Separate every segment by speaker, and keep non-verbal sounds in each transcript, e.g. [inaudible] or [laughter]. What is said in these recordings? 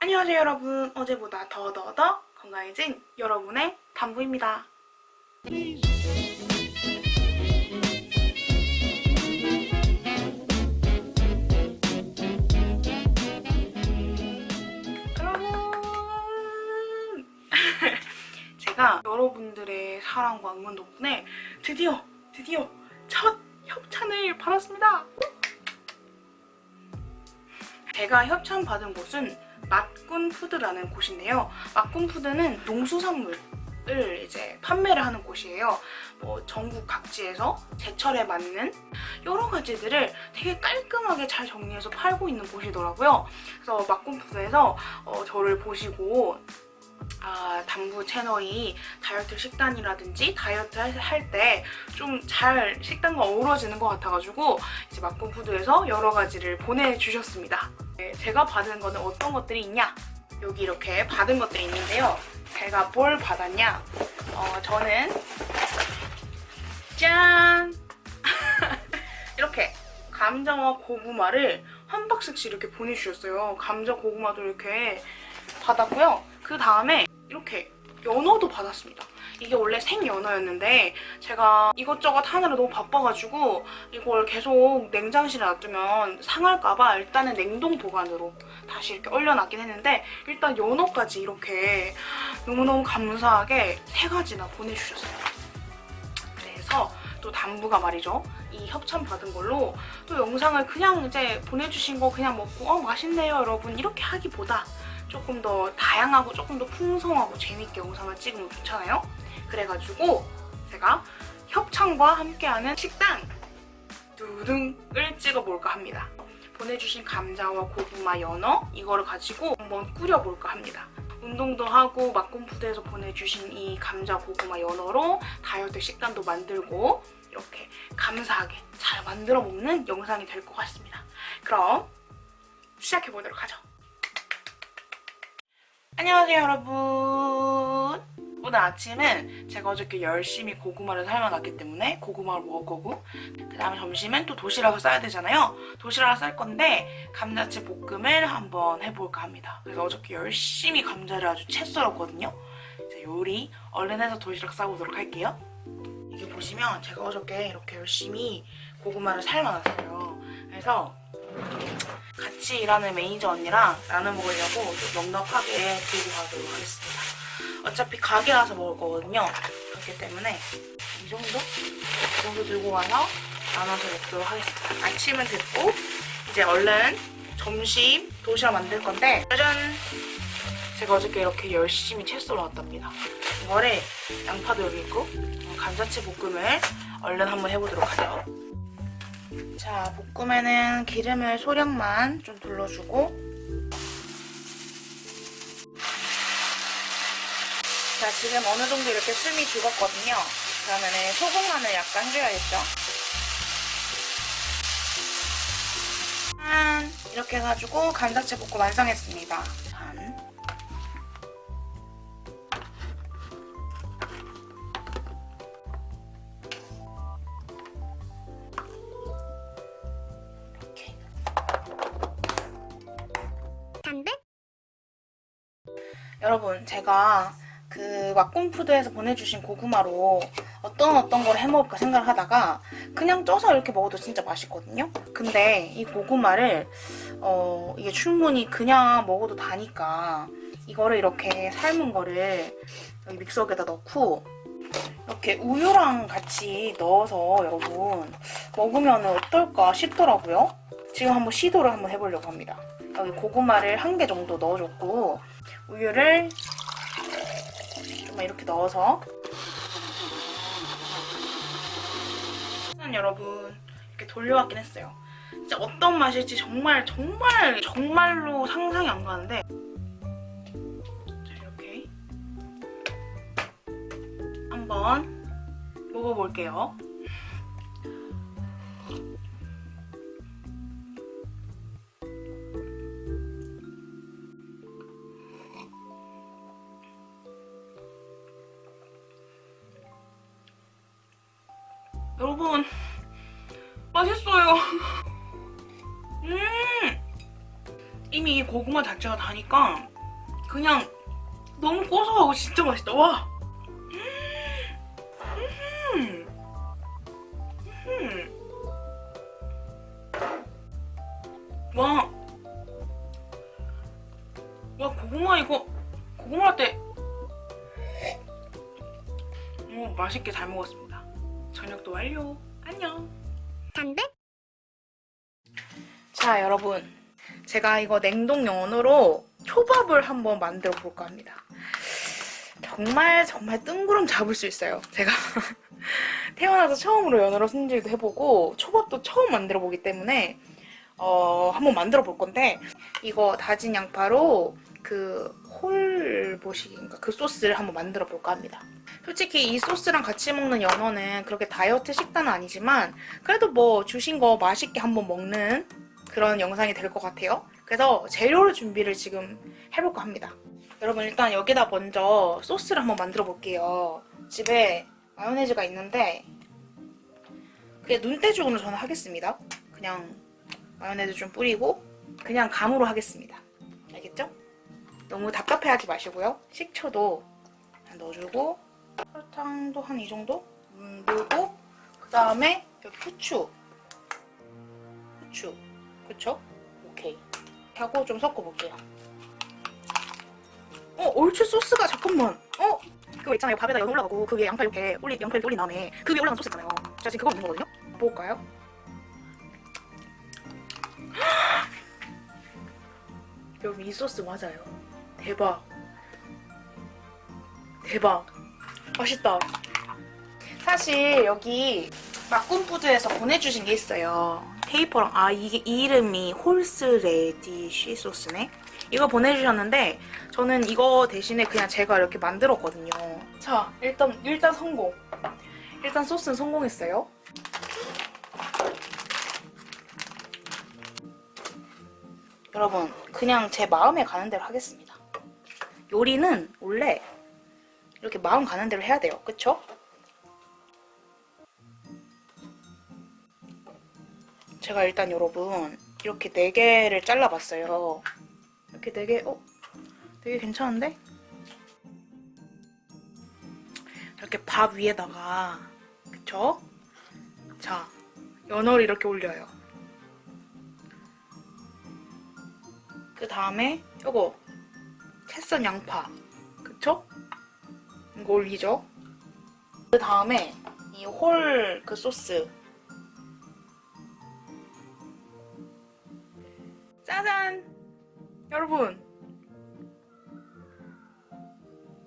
Speaker 1: 안녕하세요 여러분. 어제보다 더더더 건강해진 여러분의 담부입니다. 여러분 [laughs] 제가 여러분들의 사랑과 응원 덕분에 드디어 드디어 첫 협찬을 받았습니다. 제가 협찬 받은 곳은 맛꾼 푸드라는 곳인데요. 맛꾼 푸드는 농수산물 을 이제 판매를 하는 곳이에요. 뭐 전국 각지에서 제철에 맞는 여러 가지들을 되게 깔끔하게 잘 정리해서 팔고 있는 곳이더라고요. 그래서 맛꾼 푸드에서 어, 저를 보시고 아, 담부 채널이 다이어트 식단이라든지 다이어트 할 때 좀 잘 식단과 어우러지는 것 같아가지고 이제 맛본 푸드에서 여러 가지를 보내주셨습니다. 네, 제가 받은 거는 어떤 것들이 있냐? 여기 이렇게 받은 것들이 있는데요. 제가 뭘 받았냐? 어, 저는 짠! [laughs] 이렇게 감자와 고구마를 한 박스씩 이렇게 보내주셨어요. 감자, 고구마도 이렇게 받았고요. 그 다음에 이렇게 연어도 받았습니다. 이게 원래 생연어였는데 제가 이것저것 하느라 너무 바빠가지고 이걸 계속 냉장실에 놔두면 상할까봐 일단은 냉동 보관으로 다시 이렇게 얼려놨긴 했는데 일단 연어까지 이렇게 너무너무 감사하게 세 가지나 보내주셨어요. 그래서 또 담부가 말이죠. 이 협찬 받은 걸로 또 영상을 그냥 이제 보내주신 거 그냥 먹고 어 맛있네요 여러분 이렇게 하기보다 조금 더 다양하고 조금 더 풍성하고 재밌게 영상을 찍으면 좋잖아요. 그래가지고 제가 협찬과 함께하는 식단 두둥을 찍어볼까 합니다. 보내주신 감자와 고구마, 연어 이거를 가지고 한번 꾸려볼까 합니다. 운동도 하고 막공푸드에서 보내주신 이 감자, 고구마, 연어로 다이어트 식단도 만들고 이렇게 감사하게 잘 만들어 먹는 영상이 될 것 같습니다. 그럼 시작해보도록 하죠. 안녕하세요 여러분. 오늘 아침은 제가 어저께 열심히 고구마를 삶아놨기 때문에 고구마를 먹을 거고 그 다음에 점심은 또 도시락을 싸야 되잖아요. 도시락을 쌀 건데 감자채 볶음을 한번 해볼까 합니다. 그래서 어저께 열심히 감자를 아주 채 썰었거든요. 이제 요리 얼른 해서 도시락 싸보도록 할게요. 이게 보시면 제가 어저께 이렇게 열심히 고구마를 삶아놨어요. 그래서 같이 일하는 매니저 언니랑 나눠 먹으려고 좀 넉넉하게 들고 가도록 하겠습니다. 어차피 가게 가서 먹을 거거든요. 그렇기 때문에 이 정도? 이 정도 들고 가서 나눠서 먹도록 하겠습니다. 아침은 됐고 이제 얼른 점심 도시락 만들 건데 짜잔! 제가 어저께 이렇게 열심히 채 썰어왔답니다. 이거를 양파도 여기 있고 감자채 볶음을 얼른 한번 해보도록 하죠. 자, 볶음에는 기름을 소량만 좀 둘러주고 자, 지금 어느 정도 이렇게 숨이 죽었거든요. 그러면은 소금간을 약간 해줘야겠죠? 짠! 이렇게 해가지고 감자채 볶음 완성했습니다. 여러분 제가 그 왁공푸드에서 보내주신 고구마로 어떤 어떤 걸 해먹을까 생각을 하다가 그냥 쪄서 이렇게 먹어도 진짜 맛있거든요? 근데 이 고구마를 어 이게 충분히 그냥 먹어도 다니까 이거를 이렇게 삶은 거를 여기 믹서기에다 넣고 이렇게 우유랑 같이 넣어서 여러분 먹으면 어떨까 싶더라고요. 지금 한번 시도를 한번 해보려고 합니다. 여기 고구마를 한 개 정도 넣어줬고 우유를 조금 이렇게 넣어서 는 여러분 이렇게 돌려왔긴 했어요. 진짜 어떤 맛일지 정말 정말 정말로 상상이 안 가는데 자 이렇게 한번 먹어볼게요. 여러분 맛있어요. [laughs] 음 이미 고구마 자체가 다니까 그냥 너무 고소하고 진짜 맛있다. 와. 저녁도 완료. 안녕.
Speaker 2: 담배?
Speaker 1: 자 여러분 제가 이거 냉동 연어로 초밥을 한번 만들어 볼까 합니다 정말 정말 뜬구름 잡을 수 있어요 제가 [laughs] 태어나서 처음으로 연어로 손질도 해보고 초밥도 처음 만들어 보기 때문에 어, 한번 만들어 볼 건데 이거 다진 양파로 그 홀보식인가 그 소스를 한번 만들어 볼까 합니다 솔직히 이 소스랑 같이 먹는 연어는 그렇게 다이어트 식단은 아니지만 그래도 뭐 주신 거 맛있게 한번 먹는 그런 영상이 될 것 같아요. 그래서 재료를 준비를 지금 해볼까 합니다. 여러분 일단 여기다 먼저 소스를 한번 만들어 볼게요. 집에 마요네즈가 있는데 그게 눈대중으로 저는 하겠습니다. 그냥 마요네즈 좀 뿌리고 그냥 감으로 하겠습니다. 알겠죠? 너무 답답해하지 마시고요. 식초도 넣어주고 설탕도 한 이 정도 음, 넣고 그 다음에 여기 후추 후추 그쵸? 오케이 하고 좀 섞어볼게요 어 얼추 소스가 잠깐만 어? 그거 있잖아요 밥에다 연 올라가고 그 위에 양파 이렇게 올리, 양파 이렇게 올린 다음에 그 위에 올라간 소스 있잖아요 제가 지금 그거 먹는 거거든요 먹을까요? 여러분 이 소스 맞아요 대박 대박 맛있다 사실 여기 막꿈푸드에서 보내주신 게 있어요. 페이퍼랑 아 이게 이 이름이 홀스 레디쉬 소스네. 이거 보내주셨는데 저는 이거 대신에 그냥 제가 이렇게 만들었거든요. 자 일단 일단 성공. 일단 소스는 성공했어요. 여러분 그냥 제 마음에 가는 대로 하겠습니다. 요리는 원래 이렇게 마음 가는 대로 해야 돼요. 그쵸? 제가 일단 여러분 이렇게 4개를 잘라봤어요. 이렇게 4개, 어? 되게 괜찮은데? 이렇게 밥 위에다가 그쵸? 자, 연어를 이렇게 올려요. 그 다음에 요거 채썬 양파 그쵸? 이거 올리죠? 그 다음에 이 홀 그 소스 짜잔! 여러분!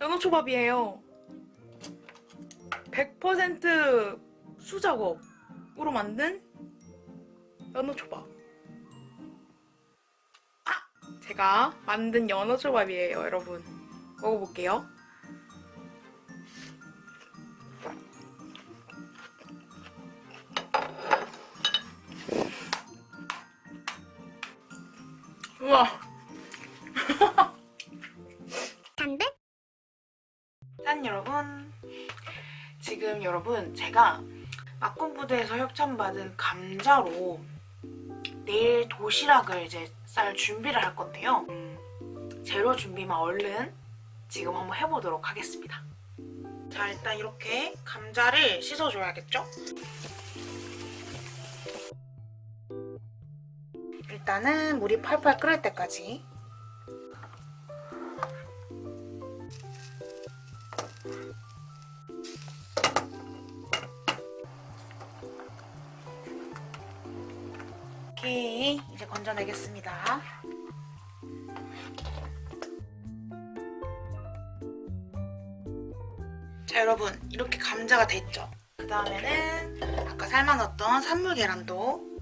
Speaker 1: 연어초밥이에요. 100% 수작업으로 만든 연어초밥. 아! 제가 만든 연어 초밥이에요, 여러분. 먹어볼게요. 우와!
Speaker 2: 담배?
Speaker 1: 짠 여러분 지금 여러분 제가 막공부대에서 협찬받은 감자로 내일 도시락을 이제 쌀 준비를 할 건데요 음, 재료 준비만 얼른 지금 한번 해보도록 하겠습니다 자 일단 이렇게 감자를 씻어줘야겠죠? 일단은 물이 팔팔 끓을 때까지 건져내겠습니다. 자 여러분 이렇게 감자가 됐죠? 그 다음에는 아까 삶아놨던 산물 계란도.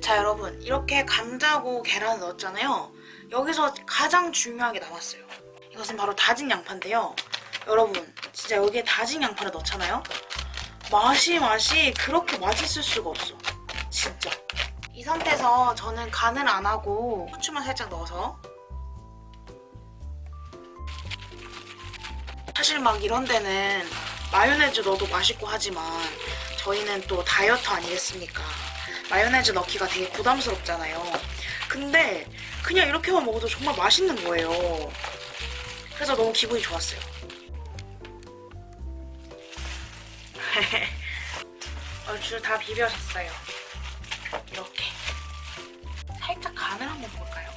Speaker 1: 자 여러분 이렇게 감자고 계란을 넣었잖아요. 여기서 가장 중요한 게 남았어요. 이것은 바로 다진 양파인데요. 여러분 진짜 여기에 다진 양파를 넣잖아요 맛이 맛이 그렇게 맛있을 수가 없어 진짜 이 상태에서 저는 간을 안 하고 후추만 살짝 넣어서 사실 막 이런 데는 마요네즈 넣어도 맛있고 하지만 저희는 또 다이어트 아니겠습니까? 마요네즈 넣기가 되게 부담스럽잖아요. 근데 그냥 이렇게만 먹어도 정말 맛있는 거예요. 그래서 너무 기분이 좋았어요. 얼추 다 비벼졌어요. 이렇게. 살짝 간을 한번 볼까요?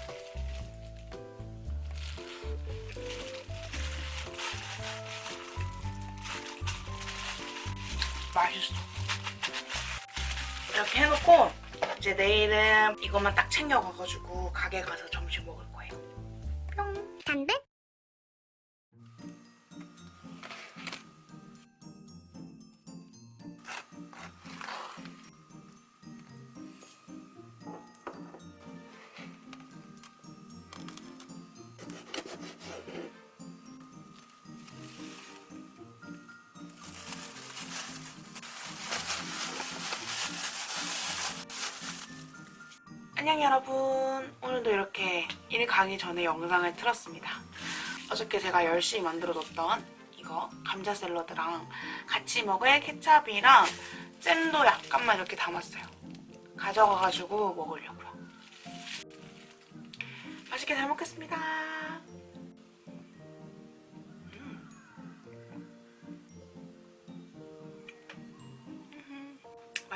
Speaker 1: 맛있어. 이렇게 해놓고 이제 내일은 이것만 딱 챙겨가가지고 가게 가서 안녕 여러분. 오늘도 이렇게 일 가기 전에 영상을 틀었습니다. 어저께 제가 열심히 만들어뒀던 이거 감자 샐러드랑 같이 먹을 케찹이랑 잼도 약간만 이렇게 담았어요. 가져가가지고 먹으려고요. 맛있게 잘 먹겠습니다.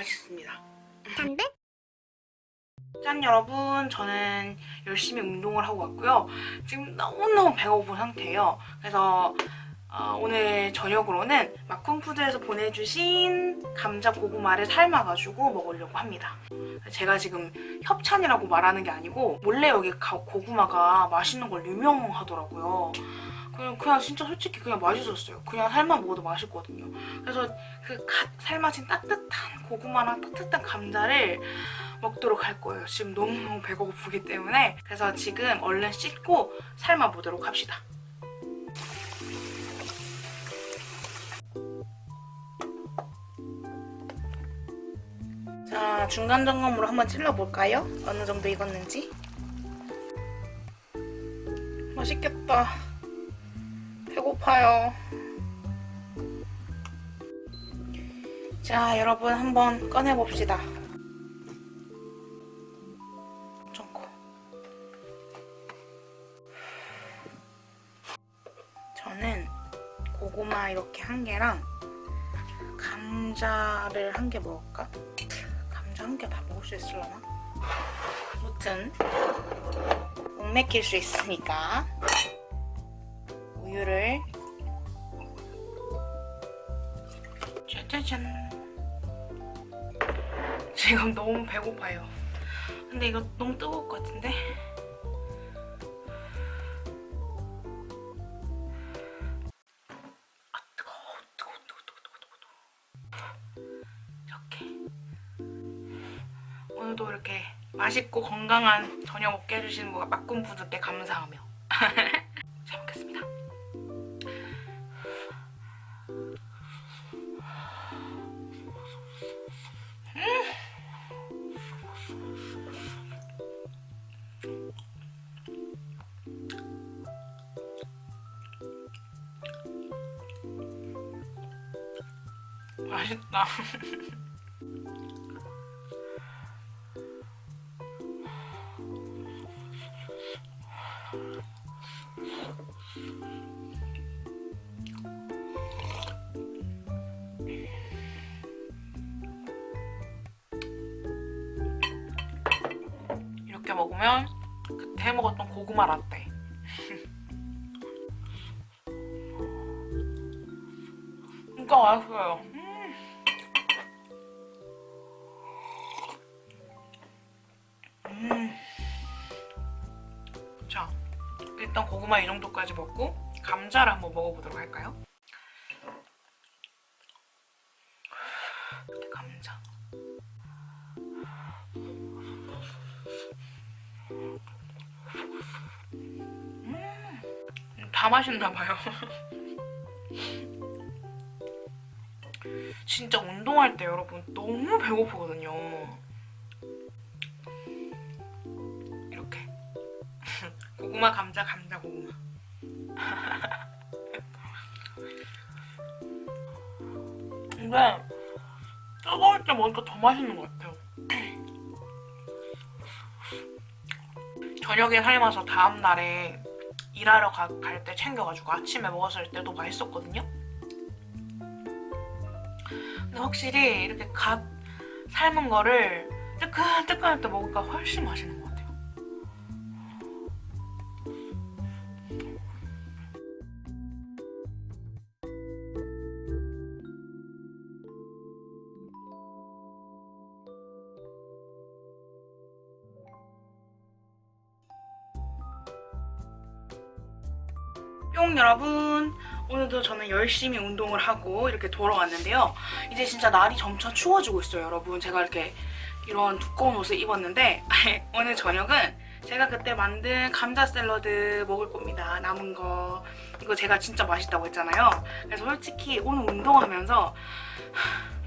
Speaker 1: 맛있습니다.
Speaker 2: 담배
Speaker 1: 짠 여러분. 저는 열심히 운동을 하고 왔고요. 지금 너무너무 배고픈 상태예요. 그래서 어, 오늘 저녁으로는 마쿵푸드에서 보내주신 감자 고구마를 삶아가지고 먹으려고 합니다. 제가 지금 협찬이라고 말하는 게 아니고 원래 여기 가- 고구마가 맛있는 걸 유명하더라고요 그냥, 그냥 진짜 솔직히 그냥 맛있었어요 그냥 삶아 먹어도 맛있거든요 그래서 그 갓 삶아진 따뜻한 고구마랑 따뜻한 감자를 먹도록 할 거예요. 지금 너무너무 배고프기 때문에. 그래서 지금 얼른 씻고 삶아 보도록 합시다. 자, 중간 점검으로 한번 찔러볼까요? 어느 정도 익었는지. 맛있겠다. 배고파요. 자, 여러분 한번 꺼내봅시다. 커. 저는 고구마 이렇게 한 개랑 감자를 한 개 먹을까? 감자 한 개 다 먹을 수 있으려나? 아무튼 못 맥힐 수 있으니까 우유를. 짜자잔. 지금 너무 배고파요. 근데 이거 너무 뜨거울 것 같은데? 아 이렇게. 오늘도 이렇게 맛있고 건강한 저녁 먹게 해주시는 분 막꿈푸드께 감사하며 [laughs] 먹으면 그때 먹었던 고구마 라떼 진짜 맛있어요 음. 음. 자, 일단 고구마 이 정도까지 먹고 감자를 한번 먹어보도록 할까요? 감자. 음, 다 맛있나 봐요. [laughs] 진짜 운동할 때 여러분 너무 배고프거든요. 이렇게 [laughs] 고구마 감자 감자 고구마. [laughs] 근데 끓일 때 먹으니까 더 맛있는 것 같아요. 저녁에 삶아서 다음 날에 일하러 갈 때 챙겨가지고 아침에 먹었을 때도 맛있었거든요. 근데 확실히 이렇게 갓 삶은 거를 뜨끈뜨끈할 때 먹으니까 훨씬 맛있는 것 같아요. 뿅 여러분. 오늘도 저는 열심히 운동을 하고 이렇게 돌아왔는데요. 이제 진짜 날이 점차 추워지고 있어요 여러분. 제가 이렇게 이런 두꺼운 옷을 입었는데 [laughs] 오늘 저녁은 제가 그때 만든 감자 샐러드 먹을 겁니다. 남은 거. 이거 제가 진짜 맛있다고 했잖아요. 그래서 솔직히 오늘 운동하면서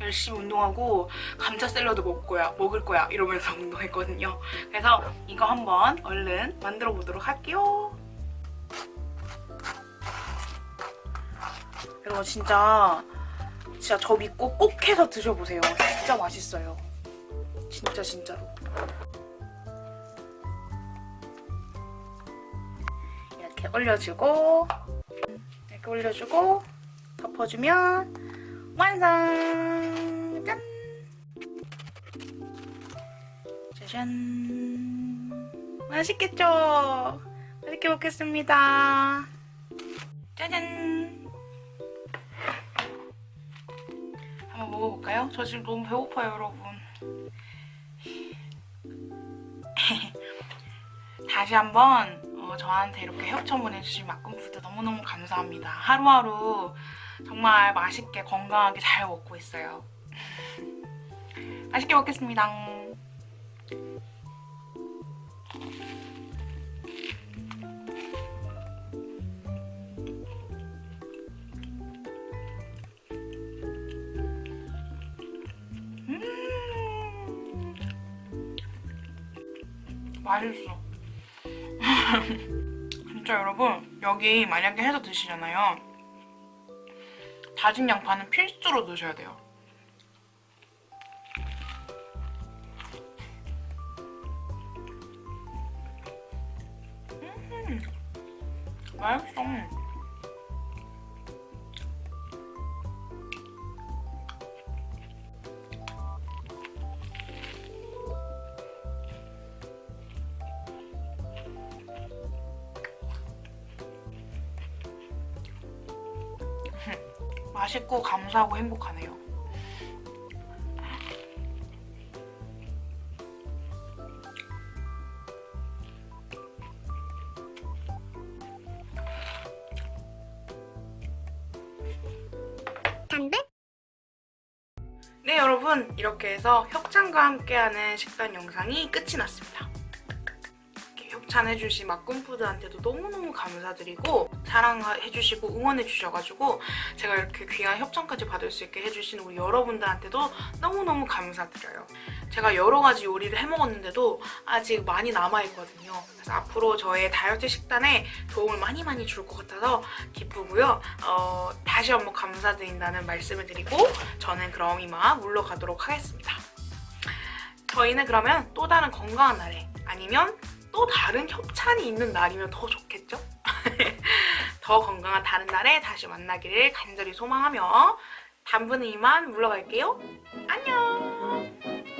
Speaker 1: 열심히 운동하고 감자 샐러드 먹을 거야 먹을 거야. 이러면서 [laughs] 운동했거든요. 그래서 이거 한번 얼른 만들어 보도록 할게요 여러분 진짜 진짜 저 믿고 꼭 해서 드셔보세요. 진짜 맛있어요. 진짜 진짜로. 이렇게 올려주고 이렇게 올려주고 덮어주면 완성! 짠! 짜잔! 맛있겠죠? 맛있게 먹겠습니다. 짜잔! 먹어볼까요? 저 지금 너무 배고파요, 여러분. [laughs] 다시 한번 어, 저한테 이렇게 협찬 보내주신 막꿈푸드 너무너무 감사합니다. 하루하루 정말 맛있게 건강하게 잘 먹고 있어요. [laughs] 맛있게 먹겠습니다. 맛있어. [laughs] 진짜 여러분 여기 만약에 해서 드시잖아요. 다진 양파는 필수로 넣으셔야 돼요. 음, 맛있어. 맛있고 감사하고 행복하네요. 네 여러분 이렇게 해서 협찬과 함께하는 식단 영상이 끝이 났습니다. 협찬해주신 막꿈푸드한테도 너무너무 감사드리고 사랑해주시고 응원해주셔가지고 제가 이렇게 귀한 협찬까지 받을 수 있게 해주신 우리 여러분들한테도 너무너무 감사드려요. 제가 여러 가지 요리를 해먹었는데도 아직 많이 남아있거든요. 그래서 앞으로 저의 다이어트 식단에 도움을 많이 많이 줄 것 같아서 기쁘고요. 어, 다시 한번 감사드린다는 말씀을 드리고 저는 그럼 이만 물러가도록 하겠습니다. 저희는 그러면 또 다른 건강한 날에 아니면 또 다른 협찬이 있는 날이면 더 좋겠죠? [laughs] 더 건강한 다른 날에 다시 만나기를 간절히 소망하며 단분은 이만 물러갈게요. 안녕!